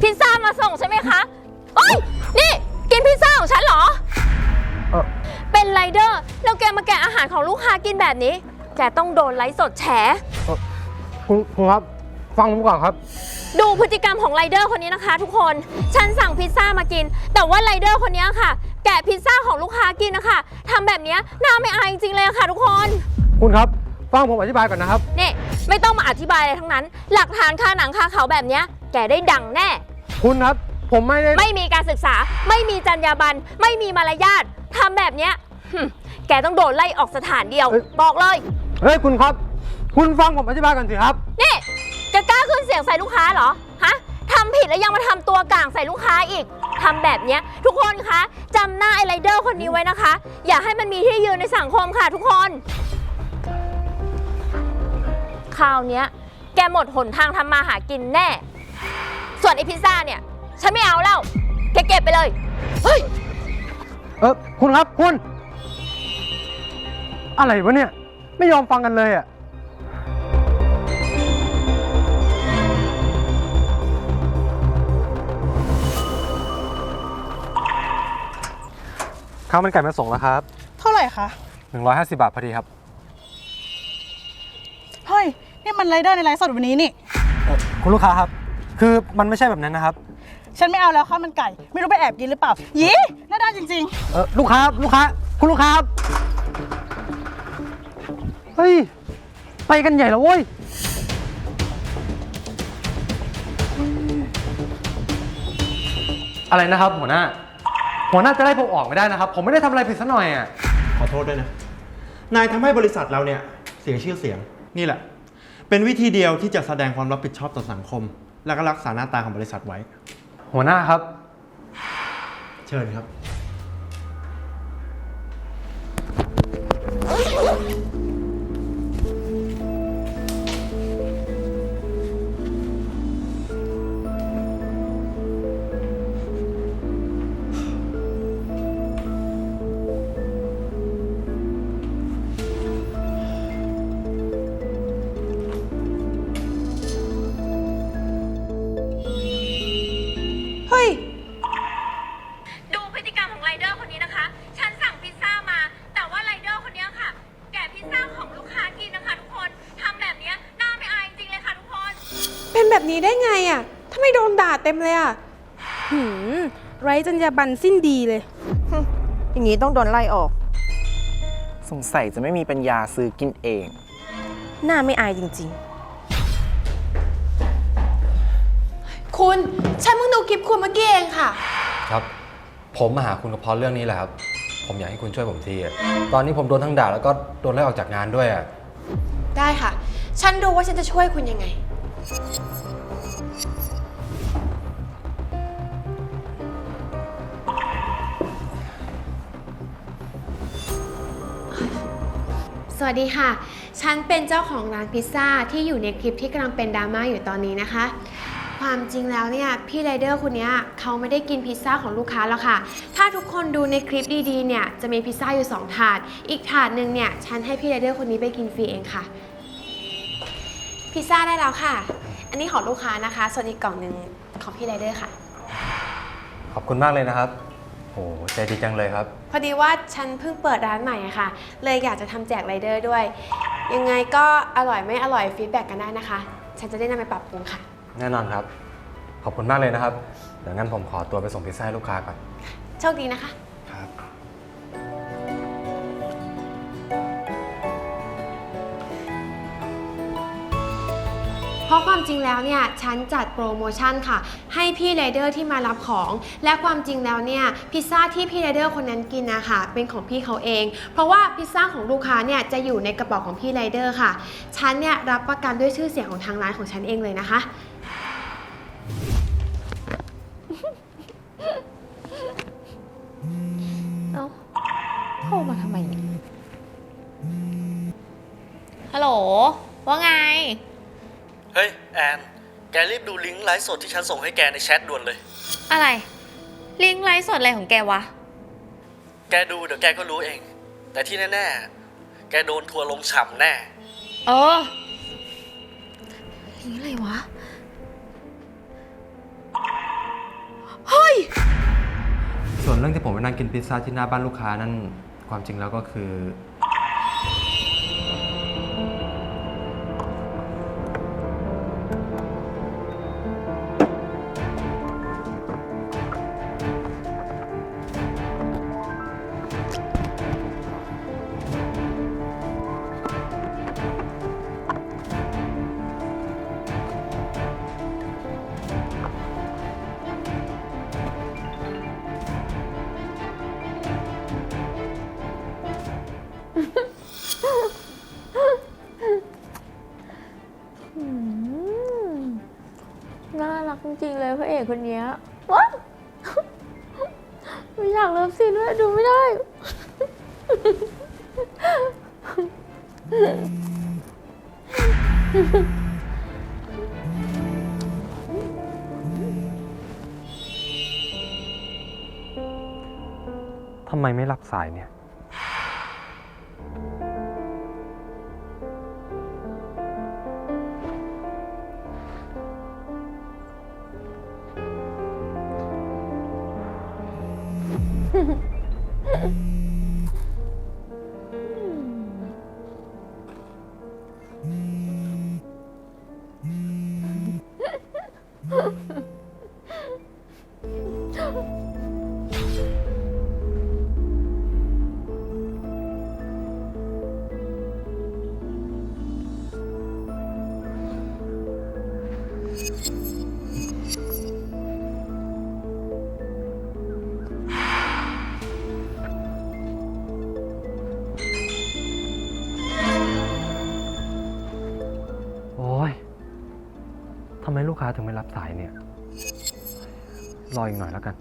พิซซ่ามาส่งใช่ไหมคะเอ้ยนี่ กินพิซซ่าของฉันเหรอ เอ่อ เป็นไรเดอร์แล้วแกมาแกะอาหารของลูกค้ากินแบบนี้ แกต้องโดนไลฟ์สดแฉ คุณคุณครับ ฟังผมก่อนครับ ดูพฤติกรรมของไรเดอร์คนนี้นะคะทุกคน ฉันสั่งพิซซ่ามากิน แต่ว่าไรเดอร์คนนี้ค่ะ แกะพิซซ่าของลูกค้ากินนะคะทำแบบเนี้ยน่าไม่อายจริงๆเลยค่ะทุกคน คุณครับ ฟังผมอธิบายก่อนนะครับ นี่ไม่ต้องมาอธิบายอะไรทั้งนั้น หลักฐานคาหนังคาเขาแบบเนี้ยแกได้ดังแน่ คุณครับ ผมไม่ได้ไม่มีการศึกษา ไม่มีจรรยาบรรณไม่มีมารยาททำแบบเนี้ยหึแกต้องโดนไล่ออกสถานเดียว บอกเลย เฮ้ยคุณครับ คุณฟังผมอธิบายก่อนสิครับ นี่จะกล้าขึ้นเสียงใส่ลูกค้าเหรอ ฮะทำผิดแล้วยังมาทำตัวกลางใส่ลูกค้าอีกทำแบบเนี้ย ทุกคนคะจำหน้าไอไรเดอร์คนนี้ไว้นะคะ อย่าให้มันมีที่ยืนในสังคมค่ะทุกคน คราวเนี้ย แกหมดหนทางทำมาหากินแน่ ส่วนไอพิซซ่าเนี่ย ฉันไม่เอาแล้ว แกเก็บไปเลย เฮ้ย เออคุณครับคุณ อะไรวะเนี่ย ไม่ยอมฟังกันเลยอะ ข้าวมันไก่มาส่งแล้วครับ เท่าไหร่คะ 150 บาทพอดีครับเฮ้ย นี่มันไรเดอร์ในไลฟ์สดวันนี้นี่คุณลูกค้าครับ คือมันไม่ใช่แบบนั้นนะครับ ฉันไม่เอาแล้วข้าวมันไก่ ไม่รู้ไปแอบกินหรือเปล่า ยีน่าด้านจริง เออลูกค้าครับลูกค้า คุณลูกค้าครับเฮ้ย ไปกันใหญ่แล้วเว้ย อะไรนะครับหัวหน้า หัวหน้าจะไล่ผมออกไม่ได้นะครับ ผมไม่ได้ทำอะไรผิดสักหน่อยอะ ขอโทษด้วยนะ นายทำให้บริษัทเราเนี่ย เสียชื่อเสียง นี่แหละ เป็นวิธีเดียวที่จะแสดงความรับผิดชอบต่อสังคม และก็รักษาหน้าตาของบริษัทไว้ หัวหน้าครับ เชิญครับ ไร้จรรยาบรรณสิ้นดีเลย อย่างนี้ต้องโดนไล่ออก สงสัยจะไม่มีปัญญาซื้อกินเอง หน้าไม่อายจริงคุณ ฉันเพิ่งดูคลิปคุณเมื่อกี้เองค่ะ ครับ ผมมาหาคุณก็เพราะเรื่องนี้แหละครับ ผมอยากให้คุณช่วยผมทีอะตอนนี้ผมโดนทั้งด่าแล้วก็โดนไล่ออกจากงานด้วยอะได้ค่ะ ฉันดูว่าฉันจะช่วยคุณยังไง วัสดีค่ะ ฉันเป็นเจ้าของร้านพิซซ่าที่อยู่ในคลิปที่กำลังเป็นดราม่าอยู่ตอนนี้นะคะ ความจริงแล้วเนี่ยพี่ไรเดอร์คนนี้เขาไม่ได้กินพิซซ่าของลูกค้าแล้วค่ะ ถ้าทุกคนดูในคลิปดีๆเนี่ยจะมีพิซซ่าอยู่ 2 ถาด อีกถาดหนึ่งเนี่ยฉันให้พี่ไรเดอร์คนนี้ไปกินฟรีเองค่ะ พิซซ่าได้แล้วค่ะ อันนี้ของลูกค้านะคะ ส่วนอีกกล่องหนึ่งของพี่ไรเดอร์ค่ะ ขอบคุณมากเลยนะครับ โอ้ใจดีจังเลยครับ พอดีว่าฉันเพิ่งเปิดร้านใหม่อะค่ะ เลยอยากจะทำแจกไรเดอร์ด้วย ยังไงก็อร่อยไม่อร่อยฟีดแบ็กกันได้นะคะ ฉันจะได้นำไปปรับปรุงค่ะ แน่นอนครับ ขอบคุณมากเลยนะครับ เดี๋ยวงั้นผมขอตัวไปส่งพิซซ่าให้ลูกค้าก่อน โชคดีนะคะ ความจริงแล้วเนี่ยฉันจัดโปรโมชั่นค่ะ ให้พี่ไรเดอร์ที่มารับของ และความจริงแล้วเนี่ยพิซซ่าที่พี่ไรเดอร์คนนั้นกินนะคะเป็นของพี่เขาเอง เพราะว่าพิซซ่าของลูกค้าเนี่ยจะอยู่ในกระเป๋าของพี่ไรเดอร์ค่ะฉันเนี่ยรับประกันด้วยชื่อเสียงของทางร้านของฉันเองเลยนะคะ เอ้าโทรมาทำไมเนี่ยฮัลโหล ว่าไง เฮ้ย แอน แกรีบดูลิงก์ไลฟ์สดที่ฉันส่งให้แกในแชทด่วนเลย อะไร ลิงก์ไลฟ์สดอะไรของแกวะ แกดูเดี๋ยวแกก็รู้เอง แต่ที่แน่ๆ แกโดนทัวร์ลงฉ่ำแน่ เออผีอะไรวะส่วนเรื่องที่ผมไปนั่งกินพิซซ่าที่หน้าบ้านลูกค้านั่นความจริงแล้วก็คือ จริง ๆ เลยพระเอกคนนี้ว้าวไม่อยากเลิฟซีนด้วยดูไม่ได้ ทำไมไม่รับสายเนี่ย รออีกหน่อยแล้วกัน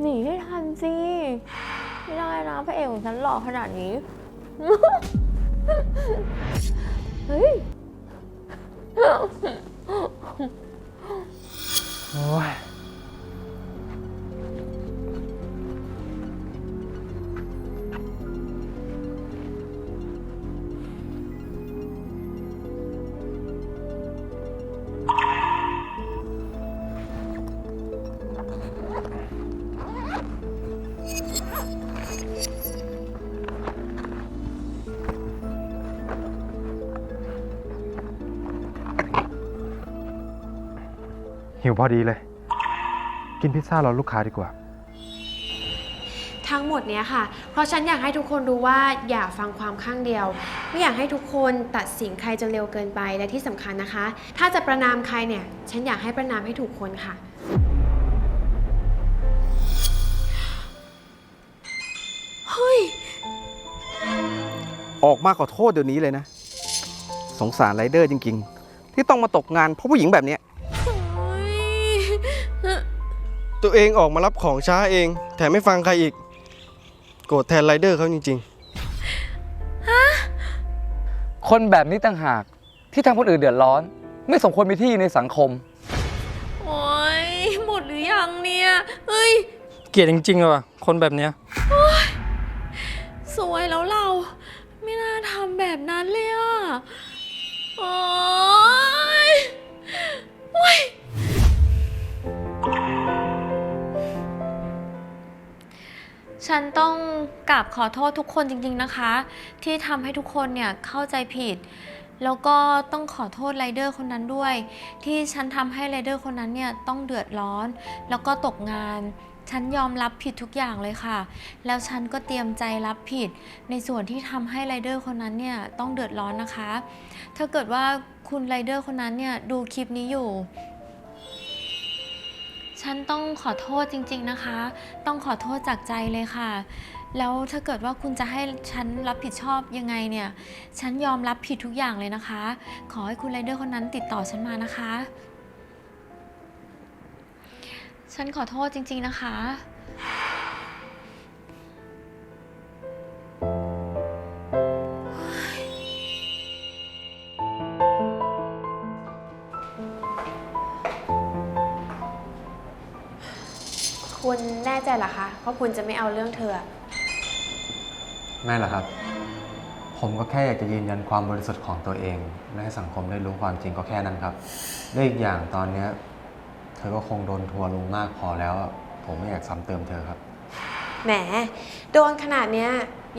หนีให้ทันสิ ไม่ได้นะพระเอกของฉันหล่อขนาดนี้ เฮ้ย โอ้ย หิวพอดีเลย กินพิซซ่ารอลูกค้าดีกว่า ทั้งหมดเนี้ยค่ะ เพราะฉันอยากให้ทุกคนรู้ว่าอย่าฟังความข้างเดียว ไม่อยากให้ทุกคนตัดสินใครจนเร็วเกินไปและที่สำคัญนะคะ ถ้าจะประนามใครเนี่ย ฉันอยากให้ประนามให้ถูกคนค่ะออกมาขอโทษเดี๋ยวนี้เลยนะ สงสารไรเดอร์จริง ๆ ที่ต้องมาตกงานเพราะผู้หญิงแบบเนี้ย ตัวเองออกมารับของช้าเอง แถมไม่ฟังใครอีก โกรธแทนไรเดอร์เขาจริง คนแบบนี้ต่างหากที่ทำคนอื่นเดือดร้อน ไม่สมควรมีที่ในสังคม โอ้ยหมดหรือยังเนี่ยเฮ้ย ๆ เกลียดจริงๆอะว่ะคนแบบเนี้ย สวยแล้วเรา ไม่น่าทำแบบนั้นเลยอะโอ๊ย ฉันต้องกราบขอโทษทุกคนจริงๆนะคะ ที่ทำให้ทุกคนเนี่ยเข้าใจผิด แล้วก็ต้องขอโทษไรเดอร์คนนั้นด้วย ที่ฉันทำให้ไรเดอร์คนนั้นเนี่ยต้องเดือดร้อน แล้วก็ตกงาน ฉันยอมรับผิดทุกอย่างเลยค่ะ แล้วฉันก็เตรียมใจรับผิด ในส่วนที่ทำให้ไรเดอร์คนนั้นเนี่ยต้องเดือดร้อนนะคะ ถ้าเกิดว่าคุณไรเดอร์คนนั้นเนี่ยดูคลิปนี้อยู่ ฉันต้องขอโทษจริง ๆนะคะ ต้องขอโทษจากใจเลยค่ะ แล้วถ้าเกิดว่าคุณจะให้ฉันรับผิดชอบยังไงเนี่ย ฉันยอมรับผิดทุกอย่างเลยนะคะ ขอให้คุณไรเดอร์คนนั้นติดต่อฉันมานะคะ ฉันขอโทษจริง ๆนะคะ เหรอคะว่าคุณจะไม่เอาเรื่องเธอ ไม่หรอกครับ ผมก็แค่อยากจะยืนยันความบริสุทธิ์ของตัวเอง และให้สังคมได้รู้ความจริงก็แค่นั้นครับและอีกอย่างตอนเนี้ยเธอก็คงโดนทัวร์ลงมากพอแล้วอะผมไม่อยากซ้ำเติมเธอครับ แหม โดนขนาดเนี้ย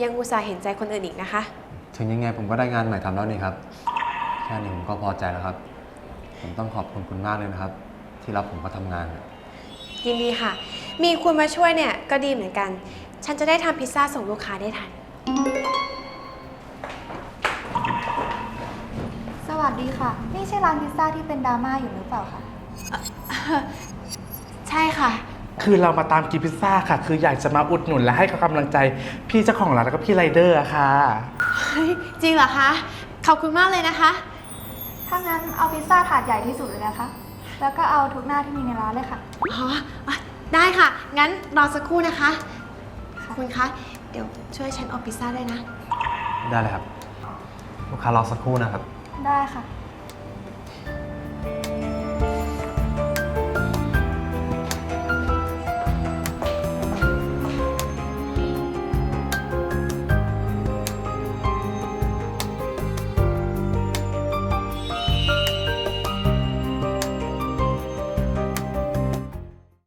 ยังอุตส่าห์เห็นใจคนอื่นอีกนะคะ ถึงยังไงผมก็ได้งานใหม่ทำแล้วนี่ครับ แค่นี้ผมก็พอใจแล้วครับ ผมต้องขอบคุณคุณมากเลยนะครับ ที่รับผมมาทำงาน ยินดีค่ะ มีคุณมาช่วยเนี่ยก็ดีเหมือนกัน ฉันจะได้ทำพิซซ่าส่งลูกค้าได้ทัน สวัสดีค่ะ นี่ใช่ร้านพิซซ่าที่เป็นดราม่าอยู่หรือเปล่าคะ ใช่ค่ะ คือเรามาตามกินพิซซ่าค่ะ คืออยากจะมาอุดหนุนและให้กำลังใจพี่เจ้าของร้านแล้วก็พี่ไรเดอร์อะค่ะ เฮ้ยจริงเหรอคะ ขอบคุณมากเลยนะคะ ถ้างั้นเอาพิซซ่าถาดใหญ่ที่สุดเลยนะคะ แล้วก็เอาทุกหน้าที่มีในร้านเลยค่ะ อ๋ออะได้ค่ะ งั้นรอสักครู่นะคะ คุณคะ เดี๋ยวช่วยฉันเอาพิซซ่าได้วยนะ ได้เลยครับ ลูกค้ารอสักครู่นะครับ ได้ค่ะ